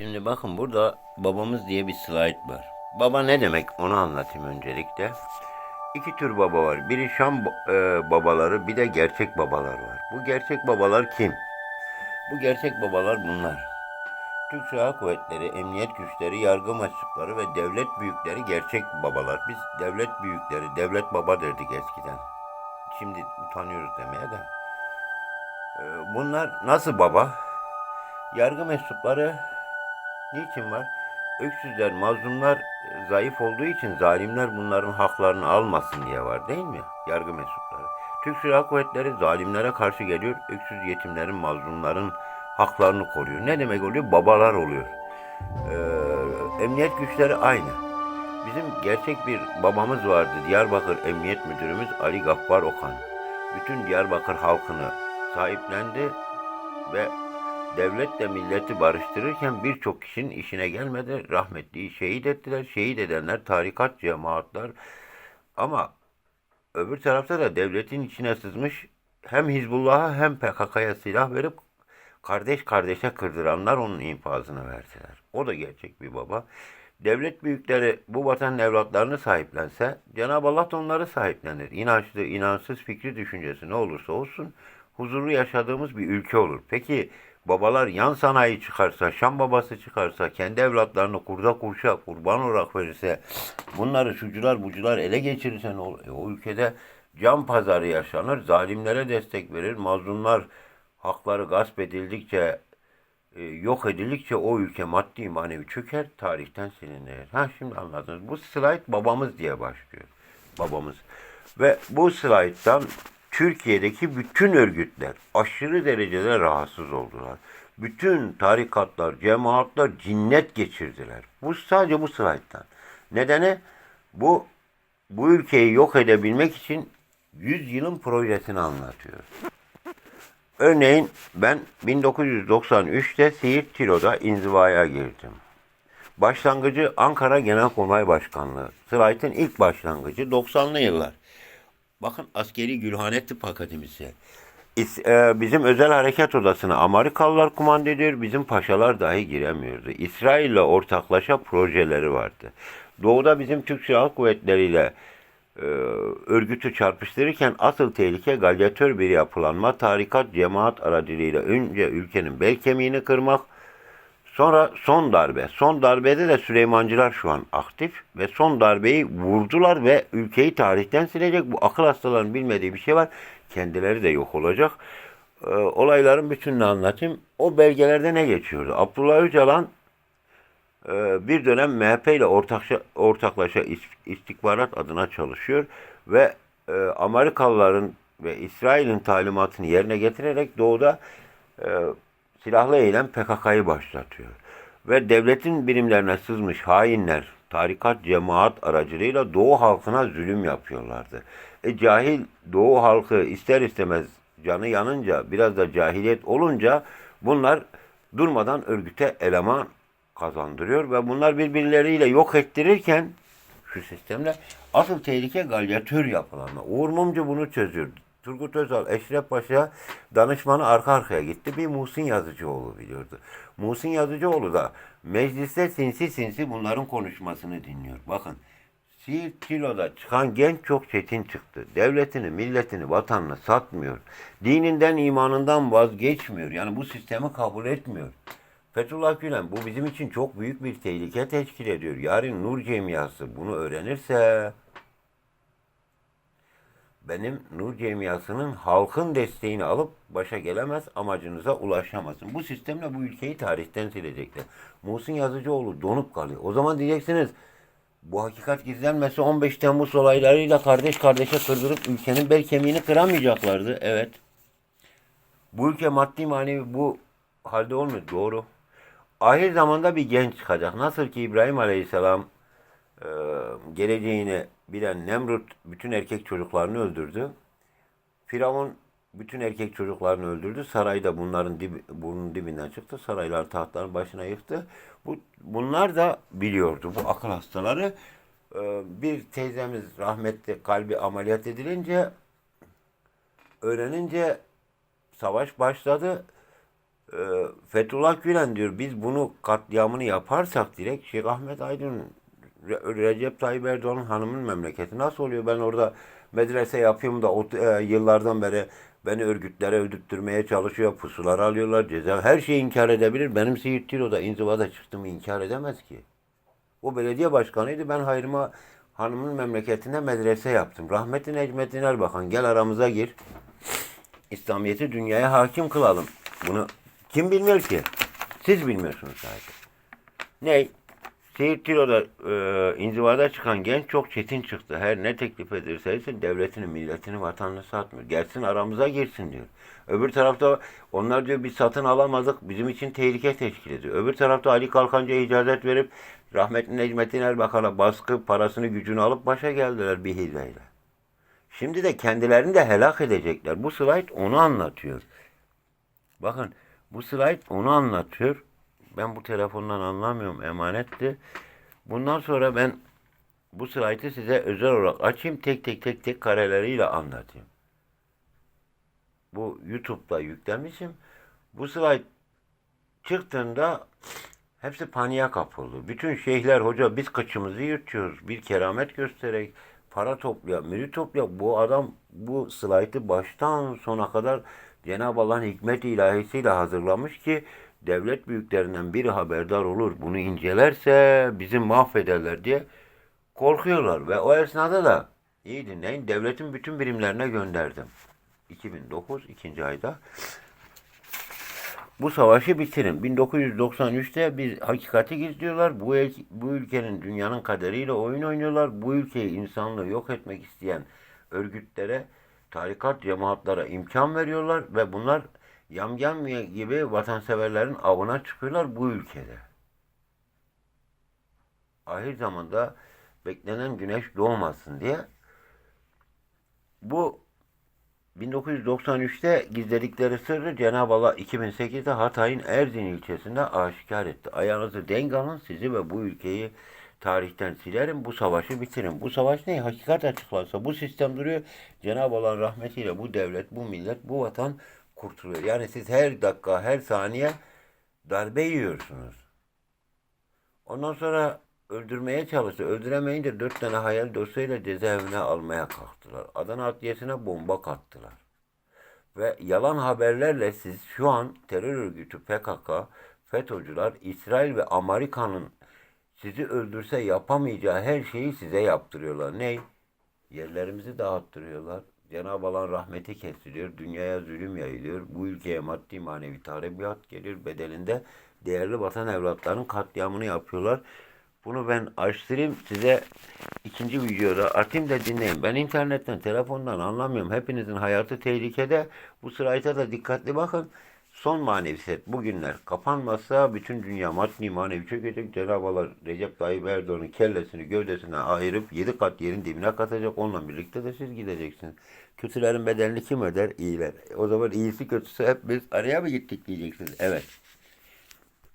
Şimdi bakın burada babamız diye bir slide var. Baba ne demek onu anlatayım öncelikle. İki tür baba var. Biri Şam e, babaları bir de gerçek babalar var. Bu gerçek babalar kim? Bu gerçek babalar bunlar. Türk Silahlı Kuvvetleri, emniyet güçleri, yargı mensupları ve devlet büyükleri gerçek babalar. Biz devlet büyükleri, devlet baba derdik eskiden. Şimdi utanıyoruz demeye de. Ee, Bunlar nasıl baba? Yargı mensupları niçin var? Öksüzler, mazlumlar e, zayıf olduğu için zalimler bunların haklarını almasın diye var değil mi? Yargı mensupları. Türk Silahlı Kuvvetleri zalimlere karşı geliyor. Öksüz yetimlerin, mazlumların haklarını koruyor. Ne demek oluyor? Babalar oluyor. Ee, emniyet güçleri aynı. Bizim gerçek bir babamız vardı. Diyarbakır Emniyet Müdürümüz Ali Gaffar Okan. Bütün Diyarbakır halkını sahiplendi ve devletle milleti barıştırırken birçok kişinin işine gelmedi. Rahmetliyi şehit ettiler. Şehit edenler tarikat, cemaatler. Ama öbür tarafta da devletin içine sızmış hem Hizbullah'a hem PKK'ya silah verip kardeş kardeşe kırdıranlar onun infazını verdiler. O da gerçek bir baba. Devlet büyükleri bu vatanın evlatlarını sahiplense Cenab-ı Allah da onları sahiplenir. İnançlı, inançsız, fikri düşüncesi ne olursa olsun huzurlu yaşadığımız bir ülke olur. Peki babalar yan sanayi çıkarsa, Şam babası çıkarsa, kendi evlatlarını kurda kurşa kurban olarak verirse, bunları şucular bucular ele geçirirse ne olur? E, o ülkede can pazarı yaşanır, zalimlere destek verir, mazlumlar hakları gasp edildikçe, e, yok edildikçe o ülke maddi manevi çöker, tarihten silinir. Ha şimdi anladınız. Bu slide babamız diye başlıyor. Babamız. Ve bu slayttan Türkiye'deki bütün örgütler aşırı derecede rahatsız oldular. Bütün tarikatlar, cemaatler cinnet geçirdiler. Bu sadece bu slayttan. Nedeni bu bu ülkeyi yok edebilmek için 100 yılın projesini anlatıyor. Örneğin ben 1993'te Siirt Tilo'da inzivaya girdim. Başlangıcı Ankara Genelkurmay Başkanlığı. Slayt'ın ilk başlangıcı 90'lı yıllar. Bakın askeri Gülhane Tıp Akademisi. İs- e, bizim özel harekat odasına Amerikalılar kumanda ediyor. Bizim paşalar dahi giremiyordu. İsrail'le ortaklaşa projeleri vardı. Doğuda bizim Türk Silahlı Kuvvetleri ile e, örgütü çarpıştırırken asıl tehlike galyatör bir yapılanma, tarikat, cemaat aracılığıyla önce ülkenin bel kemiğini kırmak, Sonra son darbe. Son darbede de Süleymancılar şu an aktif ve son darbeyi vurdular ve ülkeyi tarihten silecek. Bu akıl hastalarının bilmediği bir şey var. Kendileri de yok olacak. Ee, olayların bütününü anlatayım. O belgelerde ne geçiyordu? Abdullah Öcalan e, bir dönem MHP ile ortaklaşa, ortaklaşa is- istihbarat adına çalışıyor ve e, Amerikalıların ve İsrail'in talimatını yerine getirerek doğuda e, silahlı eylem PKK'yı başlatıyor. Ve devletin birimlerine sızmış hainler tarikat cemaat aracılığıyla Doğu halkına zulüm yapıyorlardı. E cahil Doğu halkı ister istemez canı yanınca biraz da cahiliyet olunca bunlar durmadan örgüte eleman kazandırıyor ve bunlar birbirleriyle yok ettirirken şu sistemle asıl tehlike galyatör yapılanma. Uğur Mumcu bunu çözüyor. Turgut Özal, Eşref Paşa danışmanı arka arkaya gitti. Bir Muhsin Yazıcıoğlu biliyordu. Muhsin Yazıcıoğlu da mecliste sinsi sinsi bunların konuşmasını dinliyor. Bakın Siirt Kilo'da çıkan genç çok çetin çıktı. Devletini, milletini, vatanını satmıyor. Dininden, imanından vazgeçmiyor. Yani bu sistemi kabul etmiyor. Fethullah Gülen bu bizim için çok büyük bir tehlike teşkil ediyor. Yarın Nur Cemiyası bunu öğrenirse benim Nur Cemiyası'nın halkın desteğini alıp başa gelemez, amacınıza ulaşamazsın. Bu sistemle bu ülkeyi tarihten silecekler. Muhsin Yazıcıoğlu donup kalıyor. O zaman diyeceksiniz bu hakikat gizlenmesi 15 Temmuz olaylarıyla kardeş kardeşe kırdırıp ülkenin bel kemiğini kıramayacaklardı. Evet. Bu ülke maddi manevi bu halde olmuyor. Doğru. Ahir zamanda bir genç çıkacak. Nasıl ki İbrahim Aleyhisselam e, geleceğini bilen Nemrut bütün erkek çocuklarını öldürdü. Firavun bütün erkek çocuklarını öldürdü. Sarayda bunların dib, burnun dibinden çıktı. Saraylar tahtların başına yıktı. Bu, bunlar da biliyordu bu akıl hastaları. E, bir teyzemiz rahmetli kalbi ameliyat edilince öğrenince savaş başladı. e, Fethullah Gülen diyor biz bunu katliamını yaparsak direkt Şeyh Ahmet Aydın Re- Recep Tayyip Erdoğan'ın hanımın memleketi nasıl oluyor? Ben orada medrese yapıyorum da ot- e, yıllardan beri beni örgütlere öldürtmeye çalışıyor. Pusular alıyorlar. Ceza her şeyi inkar edebilir. Benim Siirt Tiro'da inzivada çıktığımı inkar edemez ki. O belediye başkanıydı. Ben hayrıma hanımın memleketinde medrese yaptım. Rahmetli Necmettin Erbakan gel aramıza gir. İslamiyet'i dünyaya hakim kılalım. Bunu kim bilmiyor ki? Siz bilmiyorsunuz sadece. Ne? Seyit Tiro'da e, inzivada çıkan genç çok çetin çıktı. Her ne teklif ederse etsin devletini, milletini, vatanını satmıyor. Gelsin aramıza girsin diyor. Öbür tarafta onlar diyor biz satın alamadık bizim için tehlike teşkil ediyor. Öbür tarafta Ali Kalkancı'ya icazet verip rahmetli Necmettin Erbakan'a baskı parasını gücünü alıp başa geldiler bir hileyle. Şimdi de kendilerini de helak edecekler. Bu slide onu anlatıyor. Bakın bu slide onu anlatıyor. Ben bu telefondan anlamıyorum emanetti. Bundan sonra ben bu slaytı size özel olarak açayım tek tek tek tek kareleriyle anlatayım. Bu YouTube'da yüklemişim. Bu slayt çıktığında hepsi paniğe kapıldı. Bütün şeyhler hoca biz kaçımızı yırtıyoruz. Bir keramet göstererek para toplayan, mürit toplayan bu adam bu slaytı baştan sona kadar Cenab-ı Allah'ın hikmet ilahisiyle hazırlamış ki devlet büyüklerinden biri haberdar olur. Bunu incelerse bizi mahvederler diye korkuyorlar. Ve o esnada da iyi dinleyin devletin bütün birimlerine gönderdim. 2009 ikinci ayda bu savaşı bitirin. 1993'te bir hakikati gizliyorlar. Bu, el- bu ülkenin dünyanın kaderiyle oyun oynuyorlar. Bu ülkeyi insanlığı yok etmek isteyen örgütlere, tarikat cemaatlara imkan veriyorlar ve bunlar yamyam gibi vatanseverlerin avına çıkıyorlar bu ülkede. Ahir zamanda beklenen güneş doğmasın diye bu 1993'te gizledikleri sırrı Cenab-ı Allah 2008'de Hatay'ın Erzin ilçesinde aşikar etti. Ayağınızı denk alın sizi ve bu ülkeyi tarihten silerim. Bu savaşı bitirin. Bu savaş ne? Hakikat açıklansa bu sistem duruyor. Cenab-ı Allah'ın rahmetiyle bu devlet, bu millet, bu vatan kurtuluyor. Yani siz her dakika, her saniye darbe yiyorsunuz. Ondan sonra öldürmeye çalıştı. Öldüremeyince dört tane hayal dosyayla cezaevine almaya kalktılar. Adana Adliyesi'ne bomba kattılar. Ve yalan haberlerle siz şu an terör örgütü PKK, FETÖ'cüler, İsrail ve Amerika'nın sizi öldürse yapamayacağı her şeyi size yaptırıyorlar. Ne? Yerlerimizi dağıttırıyorlar. Cenab-ı Allah'ın rahmeti kesiliyor. Dünyaya zulüm yayılıyor. Bu ülkeye maddi manevi tahribat geliyor. Bedelinde değerli vatan evlatlarının katliamını yapıyorlar. Bunu ben açtırayım size ikinci videoda atayım da dinleyin. Ben internetten, telefondan anlamıyorum. Hepinizin hayatı tehlikede. Bu sırayta da dikkatli bakın. Son maneviyat bugünler kapanmazsa bütün dünya maddi manevi çökecek. Cenab-ı Recep Tayyip Erdoğan'ın kellesini gövdesine ayırıp yedi kat yerin dibine katacak. Onunla birlikte de siz gideceksiniz. Kötülerin bedelini kim öder? İyiler. O zaman iyisi kötüsü hep biz araya mı gittik diyeceksiniz. Evet.